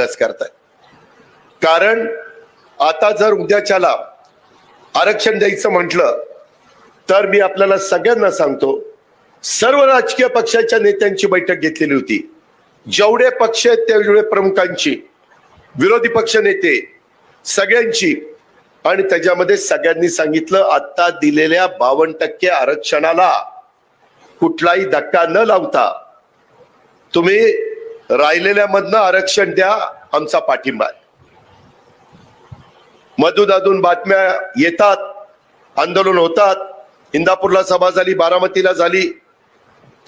अभ्यास करतायत कारण आता जर उद्याच्याला आरक्षण द्यायचं म्हटलं तर मी आपल्याला सगळ्यांना सांगतो सर्व राजकीय पक्षाच्या नेत्यांची बैठक घेतलेली होती. जेवढे पक्ष आहेत तेवढे प्रमुखांची विरोधी पक्ष नेते सगळ्यांची. आणि त्याच्यामध्ये सगळ्यांनी सांगितलं आता दिलेल्या बावन्न टक्के आरक्षणाला कुठलाही धक्का न लावता तुम्ही राहिलेल्यामधनं आरक्षण द्या आमचा पाठिंबा आहे. मधून बातम्या येतात आंदोलन होतात. इंदापूरला सभा झाली बारामतीला झाली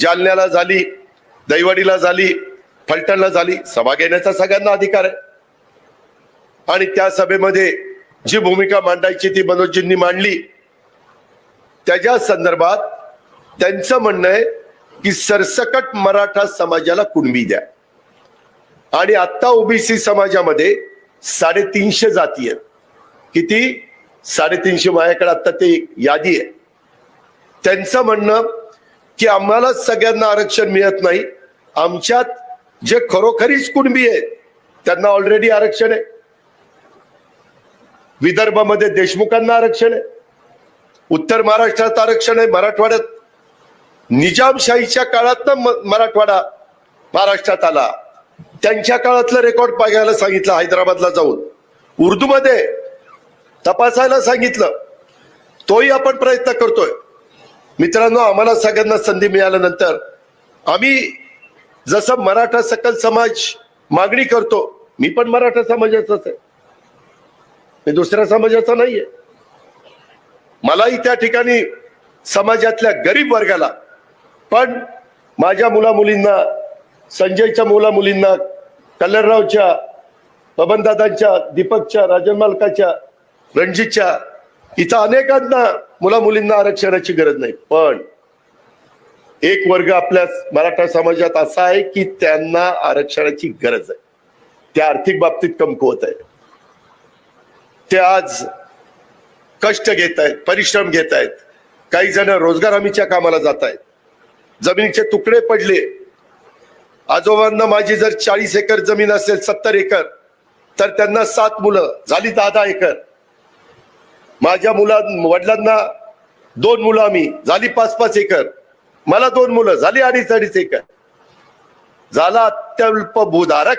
जालन्याला झाली दैवडीला झाली फलटणला झाली. सभा घेण्याचा सगळ्यांना अधिकार आहे. आणि त्या सभेमध्ये जी भूमिका मांडायची ती मनोजींनी मांडली. त्याच्या संदर्भात त्यांचं म्हणणं आहे की सरसकट मराठा समाजाला कुणबी द्या. आणि आत्ता ओबीसी समाजामध्ये साडेतीनशे जाती आहेत. किती? साडेतीनशे माझ्याकडे आता ते यादी आहे. त्यांचं म्हणणं की आम्हाला सगळ्यांना आरक्षण मिळत नाही. आमच्यात जे खरोखरीच कुणबी आहेत त्यांना ऑलरेडी आरक्षण आहे. विदर्भामध्ये देशमुखांना आरक्षण आहे. उत्तर महाराष्ट्रात आरक्षण आहे मराठवाड्यात. निजामशाहीच्या काळात मराठवाडा महाराष्ट्रात आला. त्यांच्या काळातलं रेकॉर्ड बघायला सांगितलं हैदराबादला जाऊन. उर्दूमध्ये तपासायला सांगितलं. तोही आपण प्रयत्न करतोय. मित्रांनो आम्हाला सगळ्यांना संधी मिळाल्यानंतर आम्ही जसं मराठा सकल समाज मागणी करतो मी पण मराठा समाजाचाच आहे. मी दुसऱ्या समाजाचा नाहीये. मलाही त्या ठिकाणी समाजातल्या गरीब वर्गाला पण माझ्या मुला मुलींना संजयच्या मुला मुलींना कल्याणरावच्या बबनदादांच्या दीपकच्या राजन मालकाच्या रणजितच्या इथं अनेकांना मुला मुलींना आरक्षणाची गरज नाही. पण एक वर्ग आपल्या मराठा समाजात असा आहे की त्यांना आरक्षणाची गरज आहे. त्या आर्थिक बाबतीत कमकुवत आहे. ते आज कष्ट घेत आहेत परिश्रम घेत आहेत. काही जण रोजगार हमीच्या कामाला जात आहेत. जमिनीचे तुकडे पडले. आजोबांना माझी जर चाळीस एकर जमीन असेल सत्तर एकर तर त्यांना सात मुलं. झाली दहा दहा एकर. माझ्या मुला वडिलांना दोन मुलं आम्ही. झाली पाच पाच एकर. मला दोन मुलं. झाली अडीच अडीच एकर. झाला अत्यल्प भूधारक.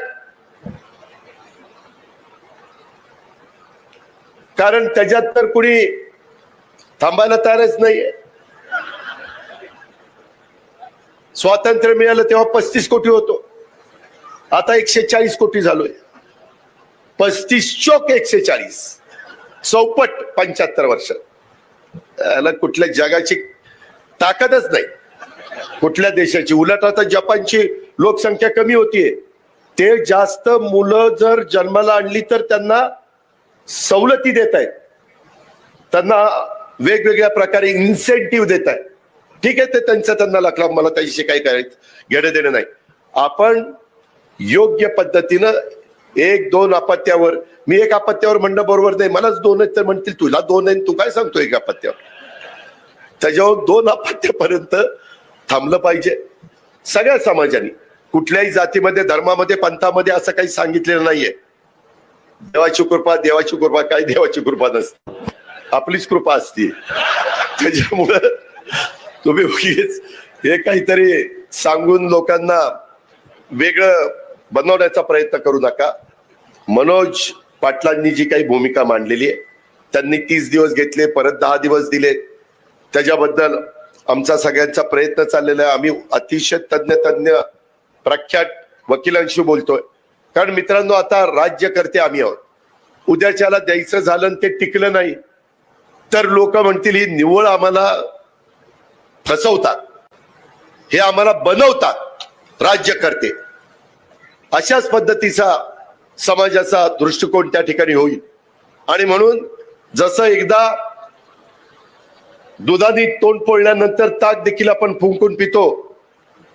कारण त्याच्यात तर कुणी थांबायला तयारच नाहीये. स्वातंत्र्य मिळालं तेव्हा पस्तीस कोटी होतो. आता एकशे चाळीस कोटी झालोय. पस्तीस चोक एकशे चाळीस. चौपट पंच्याहत्तर वर्ष. याला कुठल्या जगाची ताकदच नाही. कुठल्या देशाची? उलट आता जपानची लोकसंख्या कमी होतीये. ते जास्त मुलं जर जन्माला आणली तर त्यांना सवलती देत आहेत त्यांना वेगवेगळ्या प्रकारे इन्सेंटिव्ह देत आहेत ठीक आहे ते त्यांचा त्यांना लागला. मला त्याच्याशी काही करायचं घेणं देणं नाही. आपण योग्य पद्धतीनं एक दोन अपत्यावर मी एक अपत्यावर म्हणणं बरोबर नाही. मलाच दोन आहेत तर म्हणतील तुला दोन आहे तू काय सांगतो एक अपत्यावर? त्याच्यावर दोन अपत्यापर्यंत थांबलं पाहिजे. सगळ्या समाजाने कुठल्याही जातीमध्ये धर्मामध्ये पंथामध्ये असं काही सांगितलेलं नाहीये. देवाची कृपा देवाची कृपा काय देवाची कृपा नसते. आपलीच कृपा असते. त्याच्यामुळं तुम्ही उगीच हे काहीतरी सांगून लोकांना वेगळं बनवण्याचा प्रयत्न करू नका. मनोज पाटलांनी जी काही भूमिका मांडलेली आहे त्यांनी तीस दिवस घेतले परत दहा दिवस दिले. त्याच्याबद्दल आमचा सगळ्यांचा प्रयत्न चाललेला आहे. आम्ही अतिशय तज्ज्ञ तज्ज्ञ प्रख्यात वकिलांशी बोलतोय. कारण मित्रांनो आता राज्यकर्ते आम्ही आहोत. उद्याच्याला द्यायचं झालं आणि ते टिकलं नाही तर लोक म्हणतील ही निव्वळ आम्हाला फसवतात. हे आम्हाला बनवतात राज्य करते अशाच पद्धतीचा समाजाचा दृष्टिकोन त्या ठिकाणी होईल. आणि म्हणून जसं एकदा दुधाने तोंड फोडल्यानंतर ताक देखील आपण फुंकून पितो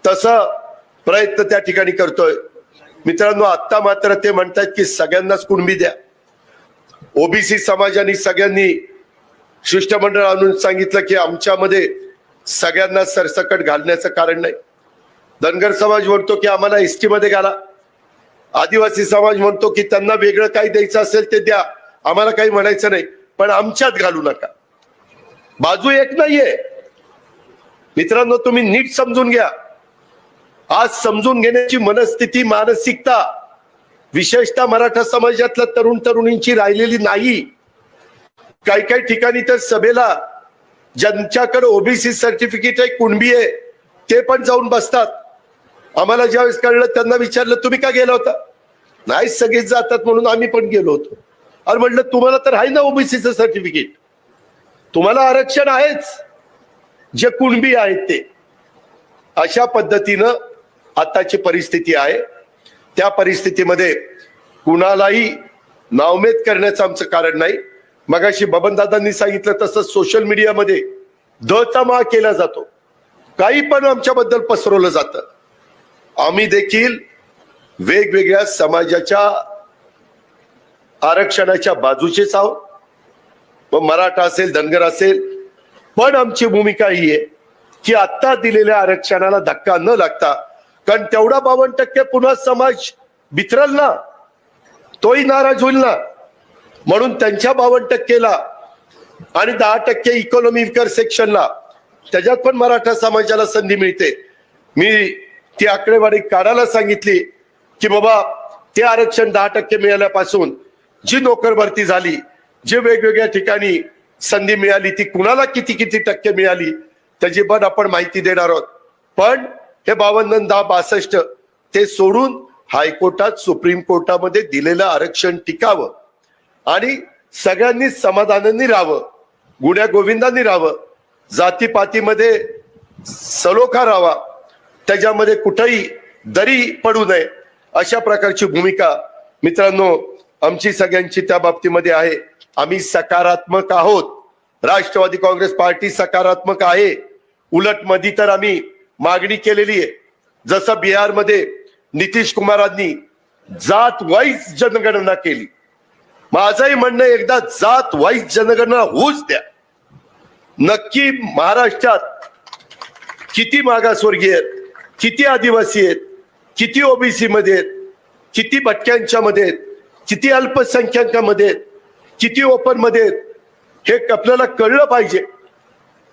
तसं प्रयत्न त्या ठिकाणी करतोय. मित्रांनो आता मात्र ते म्हणतात की सगळ्यांनाच कुणबी द्या. ओबीसी समाजाने सगळ्यांनी शिष्टमंडळ आणून सांगितलं की आमच्यामध्ये सगळ्यांना सरसकट घालण्याचं कारण नाही. धनगर समाज म्हणतो की आम्हाला एसटी मध्ये घाला. आदिवासी समाज म्हणतो की त्यांना वेगळं काही द्यायचं असेल ते द्या. आम्हाला काही म्हणायचं नाही पण आमच्यात घालू नका. बाजू एक नाहीये. मित्रांनो तुम्ही नीट समजून घ्या. आज समजून घेण्याची मनस्थिती मानसिकता विशेषतः मराठा समाजातल्या तरुण तरुणींची राहिलेली नाही. काही काही ठिकाणी तर सभेला ज्यांच्याकडे ओबीसी सर्टिफिकेट आहे कुणबी आहे ते पण जाऊन बसतात. आम्हाला ज्यावेळेस कळलं त्यांना विचारलं तुम्ही का गेला होता? नाही सगळेच जातात म्हणून आम्ही पण गेलो होतो. अरे म्हटलं तुम्हाला तर आहे ना ओबीसीचं सर्टिफिकेट तुम्हाला आरक्षण आहेच. जे कुणबी आहेत ते. अशा पद्धतीनं आताची परिस्थिती आहे. त्या परिस्थितीमध्ये कुणालाही नावमेद करण्याचं आमचं कारण नाही. मगाशी बबनदादांनी सांगितलं तसं सोशल मीडियामध्ये दचा माळ केला जातो. काही पण आमच्याबद्दल पसरवलं जातं. आम्ही देखील वेगवेगळ्या समाजाच्या आरक्षणाच्या बाजूचेच आहोत. मग मराठा असेल धनगर असेल पण आमची भूमिका ही आहे की आत्ता दिलेल्या आरक्षणाला धक्का न लागता कारण तेवढा बावन्न टक्के पुन्हा समाज बिथरल ना तोही नाराज होईल ना. म्हणून त्यांच्या बावन्न टक्केला आणि दहा टक्के इकॉनॉमिकर सेक्शनला त्याच्यात पण मराठा समाजाला संधी मिळते. मी ती आकडेवारी काढायला सांगितली की बाबा ते आरक्षण दहा टक्के मिळाल्यापासून जी नोकर भरती झाली जी वेगवेगळ्या ठिकाणी संधी मिळाली ती कुणाला किती किती टक्के मिळाली त्याची पण आपण माहिती देणार आहोत. पण हे बावन्न दहा बासष्ट ते सोडून हायकोर्टात सुप्रीम कोर्टामध्ये दिलेलं आरक्षण टिकावं. आणि सगळ्यांनी समाधानाने राहावं. गुण्या गोविंदांनी राहावं. जातीपातीमध्ये सलोखा राहावा. त्याच्यामध्ये कुठंही दरी पडू नये अशा प्रकारची भूमिका मित्रांनो आमची सगळ्यांची त्या बाबतीमध्ये आहे. आम्ही सकारात्मक आहोत. राष्ट्रवादी काँग्रेस पार्टी सकारात्मक आहे. उलट मधी तर आम्ही मागणी केलेली आहे. जसं बिहारमध्ये नितीश कुमारांनी जात वाईज जनगणना केली. माझंही म्हणणं एकदा जात वाईज जनगणना होऊच द्या. नक्की महाराष्ट्रात किती मागासवर्गीय आहेत किती आदिवासी आहेत किती ओबीसी मध्ये आहेत किती भटक्यांच्या मध्ये आहेत किती अल्पसंख्याकांमध्ये आहेत किती ओपनमध्ये आहेत हे आपल्याला कळलं पाहिजे.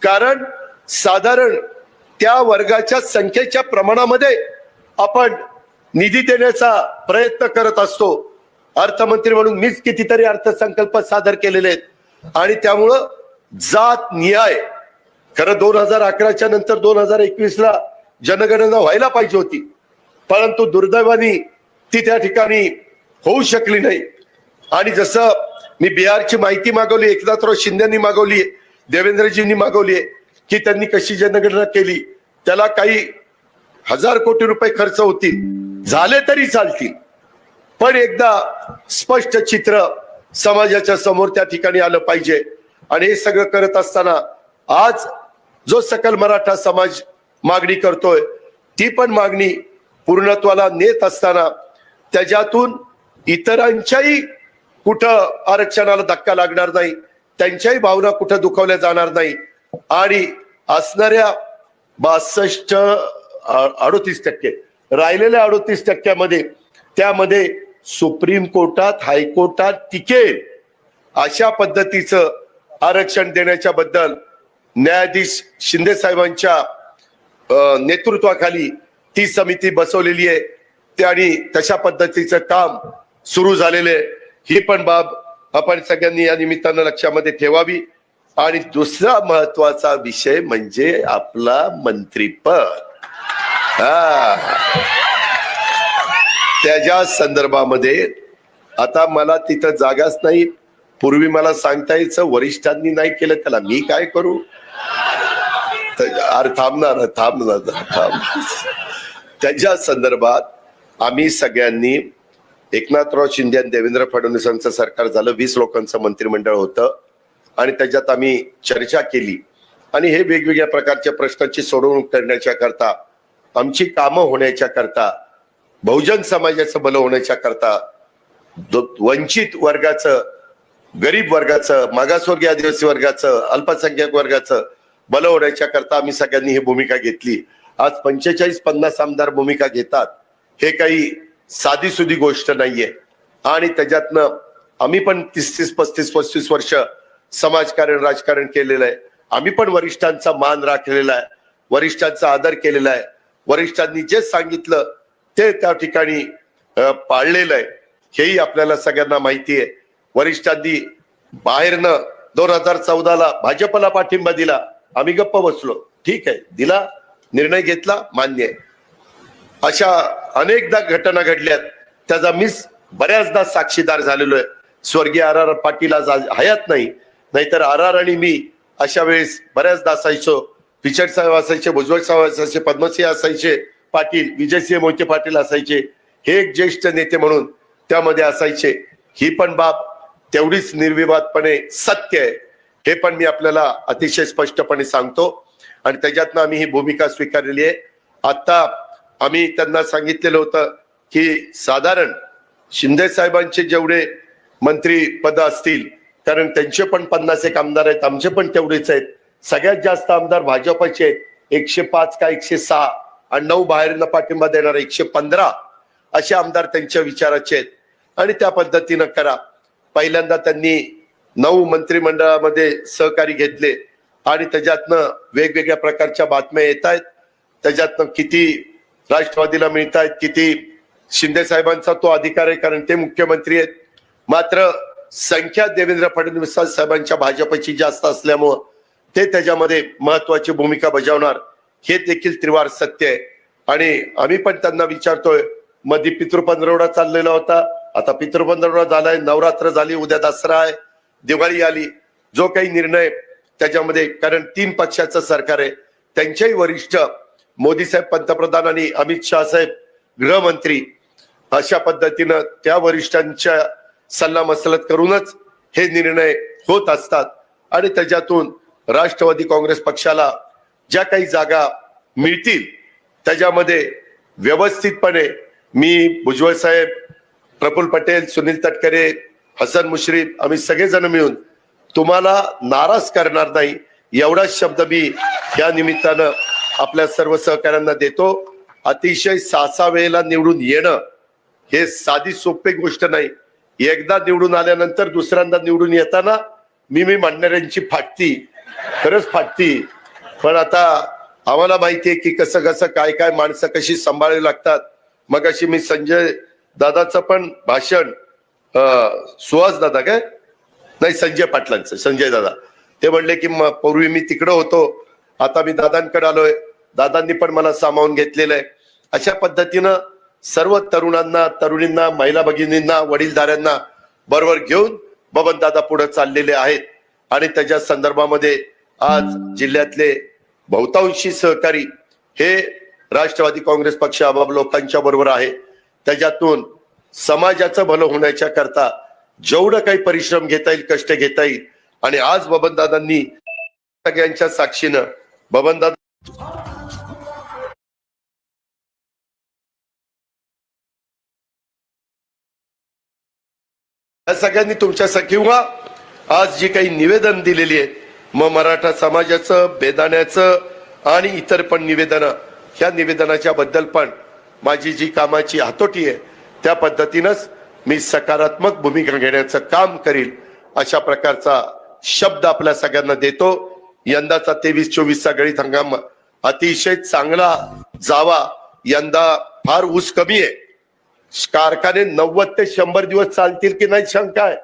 कारण साधारण त्या वर्गाच्या संख्येच्या प्रमाणामध्ये आपण निधी देण्याचा प्रयत्न करत असतो. अर्थमंत्री म्हणून मीच कितीतरी अर्थसंकल्प सादर केलेले आहेत. आणि त्यामुळं जात न्याय खरं दोन हजार अकराच्या नंतर दोन हजार एकवीस ला जनगणना व्हायला पाहिजे होती. परंतु दुर्दैवाने ती त्या ठिकाणी होऊ शकली नाही. आणि जसं मी बिहारची माहिती मागवली एकनाथराव शिंदेनी मागवली देवेंद्रजींनी मागवली की त्यांनी कशी जनगणना केली त्याला काही हजार कोटी रुपये खर्च होतील. झाले तरी चालतील. पण एकदा स्पष्ट चित्र समाजाच्या समोर त्या ठिकाणी आलं पाहिजे. आणि हे सगळं करत असताना आज जो सकल मराठा समाज मागणी करतोय ती पण मागणी पूर्णत्वाला नेत असताना त्याच्यातून इतरांच्याही कुठं आरक्षणाला धक्का लागणार नाही त्यांच्याही भावना कुठं दुखावल्या जाणार नाही आणि असणाऱ्या बासष्ट अडोतीस टक्के राहिलेल्या अडोतीस टक्क्यामध्ये त्यामध्ये सुप्रीम कोर्टात हायकोर्टात टिकेल अशा पद्धतीचं आरक्षण देण्याच्या बद्दल न्यायाधीश शिंदे साहेबांच्या नेतृत्वाखाली ती समिती बसवलेली आहे. ते आणि तशा पद्धतीचं काम सुरू झालेले ही पण बाब आपण सगळ्यांनी या निमित्तानं लक्षामध्ये ठेवावी. आणि दुसरा महत्त्वाचा विषय म्हणजे आपला मंत्रीपद. हा. त्याच्या संदर्भामध्ये आता मला तिथं जागाच नाही. पूर्वी मला सांगता यायचं वरिष्ठांनी नाही केलं त्याला मी काय करू? तर अरे थांबणार थांबणार थांब त्याच्या संदर्भात आम्ही सगळ्यांनी एकनाथराव शिंदे आणि देवेंद्र फडणवीसांचं सरकार झालं वीस लोकांचं मंत्रिमंडळ होतं. आणि त्याच्यात आम्ही चर्चा केली. आणि हे वेगवेगळ्या प्रकारच्या प्रश्नांची सोडवणूक करण्याच्या करता आमची कामं होण्याच्या करता बहुजन समाजाचं बल होण्याच्या करता दो- वंचित वर्गाचं गरीब वर्गाचं मागासवर्गीय आदिवासी वर्गाचं अल्पसंख्याक वर्गाचं बल होण्याच्या करता आम्ही सगळ्यांनी ही भूमिका घेतली. आज पंचेचाळीस पन्नास आमदार भूमिका घेतात. हे काही साधी सुधी गोष्ट नाहीये. आणि त्याच्यातनं आम्ही पण तीस तीस पस्तीस पस्तीस वर्ष समाजकारण राजकारण केलेलं आहे. आम्ही पण वरिष्ठांचा मान राखलेला आहे. वरिष्ठांचा आदर केलेला आहे. वरिष्ठांनी जे सांगितलं ते त्या ठिकाणी पाळलेलं आहे. हेही आपल्याला सगळ्यांना माहिती आहे. वरिष्ठांनी बाहेरनं दोन हजार चौदाला भाजपला पाठिंबा दिला. आम्ही गप्प बसलो. ठीक आहे. दिला. निर्णय घेतला. मान्य आहे. अशा अनेकदा घटना घडल्यात. त्याचा मी बऱ्याचदा साक्षीदार झालेलो आहे. स्वर्गीय आर आर पाटील आज हयात नाही. नाहीतर आर आर आणि मी अशा वेळेस बऱ्याचदा असायचो. पिचड साहेब असायचे भुजबळ साहेब असायचे पद्मसिंह असायचे. पाटील विजयसिंह मोहिते पाटील असायचे. हे एक ज्येष्ठ नेते म्हणून त्यामध्ये असायचे. ही पण बाब तेवढीच निर्विवादपणे सत्य आहे. हे पण मी आपल्याला अतिशय स्पष्टपणे सांगतो. आणि त्याच्यातनं आम्ही ही भूमिका स्वीकारलेली आहे. आता आम्ही त्यांना सांगितलेलं होतं की साधारण शिंदे साहेबांचे जेवढे मंत्री पद असतील कारण त्यांचे पण पन्नास एक आमदार आहेत आमचे पण तेवढेच आहेत. सगळ्यात जास्त आमदार भाजपचे आहेत. एकशे पाच का एकशे सहा? आणि नऊ बाहेरनं पाठिंबा देणार एकशे पंधरा असे आमदार त्यांच्या विचाराचे आहेत. आणि त्या पद्धतीनं करा. पहिल्यांदा त्यांनी नऊ मंत्रिमंडळामध्ये सहकारी घेतले आणि त्याच्यातनं वेगवेगळ्या प्रकारच्या बातम्या येत आहेत. त्याच्यातनं किती राष्ट्रवादीला मिळत आहेत किती शिंदे साहेबांचा तो अधिकार आहे कारण ते मुख्यमंत्री आहेत. मात्र संख्या देवेंद्र फडणवीस साहेबांच्या भाजपची जास्त असल्यामुळं ते त्याच्यामध्ये महत्वाची भूमिका बजावणार. हे देखील त्रिवार सत्य आहे. आणि आम्ही पण त्यांना विचारतोयमध्ये पितृपंधरवडा चाललेला होता. आता पितृपंधरवडा झालाय नवरात्र झाली उद्या दसरा आहे दिवाळी आली. जो काही निर्णय त्याच्यामध्ये कारण तीन पक्षाचं सरकार आहे. त्यांच्याही वरिष्ठ मोदी साहेब पंतप्रधान आणि अमित शहा साहेब गृहमंत्री अशा पद्धतीनं त्या वरिष्ठांच्या सल्ला मसलत करूनच हे निर्णय होत असतात. आणि त्याच्यातून राष्ट्रवादी काँग्रेस पक्षाला ज्या काही जागा मिळतील त्याच्यामध्ये व्यवस्थितपणे मी भुजबळ साहेब प्रफुल पटेल सुनील तटकरे हसन मुश्रीफ आम्ही सगळेजण मिळून तुम्हाला नाराज करणार नाही एवढाच शब्द मी या निमित्तानं आपल्या सर्व सहकाऱ्यांना देतो. अतिशय सहा सहा वेळेला निवडून येणं हे साधी सोपी गोष्ट नाही. एकदा निवडून आल्यानंतर दुसऱ्यांदा निवडून येताना मी मी मांडणाऱ्यांची फाटती खरंच फाटती. पण आता आम्हाला माहिती आहे की कसं कसं काय काय माणसं कशी सांभाळावी लागतात. मग अशी मी संजय दादाचं पण भाषण सुहास दादा काय? नाही संजय पाटलांचं संजय दादा. ते म्हणले की म- पूर्वी मी तिकडं होतो आता मी दादांकडे आलोय. दादांनी पण मला सामावून घेतलेलं आहे अशा पद्धतीनं सर्व तरुणांना तरुणींना महिला भगिनींना वडीलधाऱ्यांना बरोबर घेऊन बबन दादा पुढे चाललेले आहेत. आणि त्याच्या संदर्भामध्ये आज जिल्ह्यातले बहुतांशी सहकारी हे राष्ट्रवादी काँग्रेस पक्ष आबाब लोकांच्या बरोबर आहे. त्याच्यातून समाजाचं भलं होण्याच्या करता जेवढं काही परिश्रम घेता येईल कष्ट घेता येईल आणि आज बबनदादांनी सगळ्यांच्या साक्षीनं बबनदादा या सगळ्यांनी तुमच्या किंवा आज जी काही निवेदन दिलेली आहेत मग मराठा समाजाचं बेदाण्याचं आणि इतर पण निवेदनं ह्या निवेदनाच्या बद्दल पण माझी जी कामाची हातोटी आहे त्या पद्धतीनंच मी सकारात्मक भूमिका घेण्याचं काम करील अशा प्रकारचा शब्द आपल्या सगळ्यांना देतो. यंदाचा तेवीस चोवीसचा गळीत हंगाम अतिशय चांगला जावा. यंदा फार ऊस कमी आहे. कारखाने नव्वद ते शंभर दिवस चालतील की नाही शंका आहे.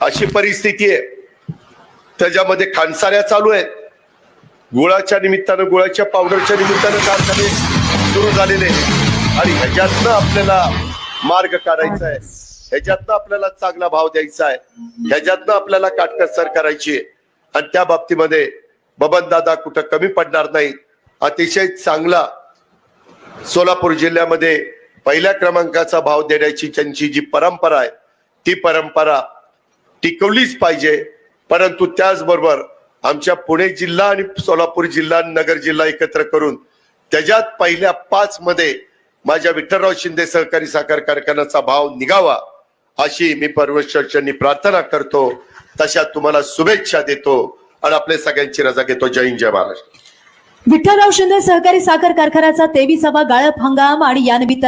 अशी परिस्थिती आहे. त्याच्यामध्ये खानसाऱ्या चालू आहेत. गुळाच्या निमित्तानं गुळाच्या पावडरच्या निमित्तानं कारखाने सुरू झालेले आणि ह्याच्यातनं आपल्याला मार्ग काढायचा आहे. ह्याच्यातनं आपल्याला चांगला भाव द्यायचा आहे. ह्याच्यातनं आपल्याला काटकसर करायची आहे. आणि त्या बाबतीमध्ये बबन दादा कुठं कमी पडणार नाही. अतिशय चांगला सोलापूर जिल्ह्यामध्ये पहिल्या क्रमांकाचा भाव देण्याची त्यांची जी परंपरा आहे ती परंपरा टिकवलीच पाहिजे. परंतु त्याचबरोबर आमच्या पुणे जिल्हा आणि सोलापूर जिल्हा नगर जिल्हा एकत्र करून त्याच्यात पहिल्या पाच मध्ये माझ्या विठ्ठलराव शिंदे सहकारी साखर कारखान्याचा भाव निघावा अशी मी परमेश्वरच्यांनी प्रार्थना करतो. तशा तुम्हाला शुभेच्छा देतो आणि आपल्या सगळ्यांची रजा घेतो. जय हिंद जय महाराष्ट्र. विठ्ठलराव शिंदे सहकारी साखर कारखान्याचा तेवीसावा गाळप हंगाम आणि यानिमित्त